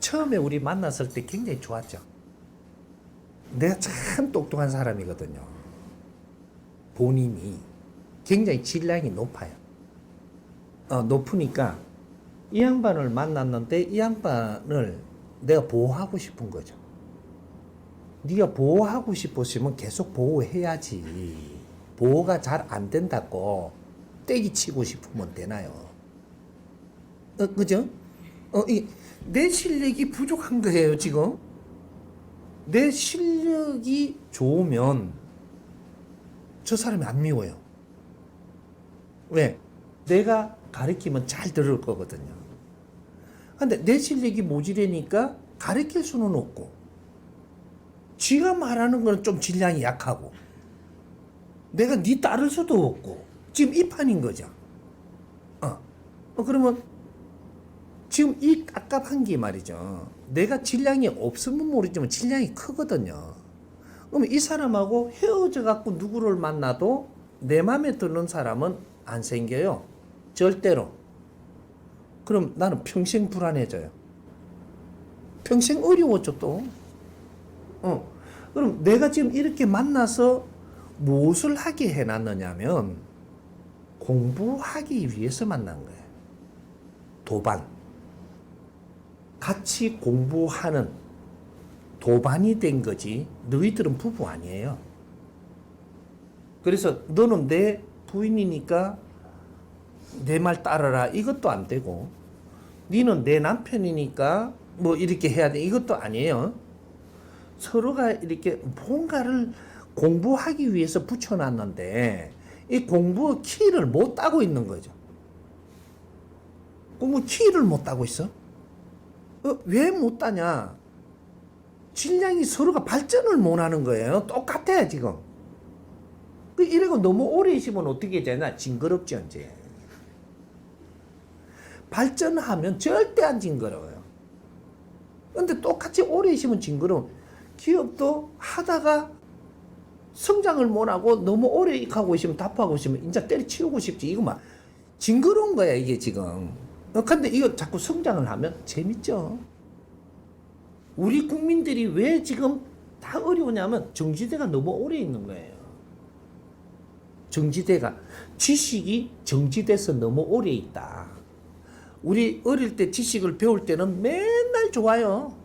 처음에 우리 만났을 때 굉장히 좋았죠. 내가 참 똑똑한 사람이거든요. 본인이 굉장히 질량이 높아요. 어, 높으니까 이 양반을 만났는데 이 양반을 내가 보호하고 싶은 거죠. 네가 보호하고 싶으시면 계속 보호해야지. 보호가 잘 안 된다고 떼기 치고 싶으면 되나요? 어, 그죠? 어, 이, 내 실력이 부족한 거예요, 지금. 내 실력이 좋으면 저 사람이 안 미워요. 왜? 내가 가르치면 잘 들을 거거든요. 근데 내 실력이 모자라니까 가르칠 수는 없고, 쥐가 말하는 거는 좀 질량이 약하고, 내가 네 따를 수도 없고, 지금 이 판인 거죠. 어. 어, 그러면 지금 이 깝깝한 게 말이죠. 내가 질량이 없으면 모르지만 질량이 크거든요. 그러면 이 사람하고 헤어져 갖고 누구를 만나도 내 마음에 드는 사람은 안 생겨요. 절대로. 그럼 나는 평생 불안해져요. 평생 어려웠죠, 또. 어. 그럼 내가 지금 이렇게 만나서 무엇을 하게 해놨느냐면 공부하기 위해서 만난 거예요. 도반. 같이 공부하는 도반이 된 거지 너희들은 부부 아니에요. 그래서 너는 내 부인이니까 내 말 따라라 이것도 안 되고 니는 내 남편이니까 뭐 이렇게 해야 돼 이것도 아니에요. 서로가 이렇게 뭔가를 공부하기 위해서 붙여놨는데 이 공부 키를 못 따고 있는 거죠. 공부 키를 못 따고 있어? 어, 왜못 따냐? 질량이 서로가 발전을 못 하는 거예요. 똑같아, 지금. 그 이러고 너무 오래 있으면 어떻게 되나? 징그럽지, 언제. 발전하면 절대 안 징그러워요. 근데 똑같이 오래 있으면 징그러워. 기업도 하다가 성장을 못하고 너무 오래 하고 있으면 답하고 있으면 이제 때려치우고 싶지. 이거 막 징그러운 거야, 이게 지금. 어, 근데 이거 자꾸 성장을 하면 재밌죠. 우리 국민들이 왜 지금 다 어려우냐면 정지대가 너무 오래 있는 거예요. 정지대가 지식이 정지돼서 너무 오래 있다. 우리 어릴 때 지식을 배울 때는 맨날 좋아요.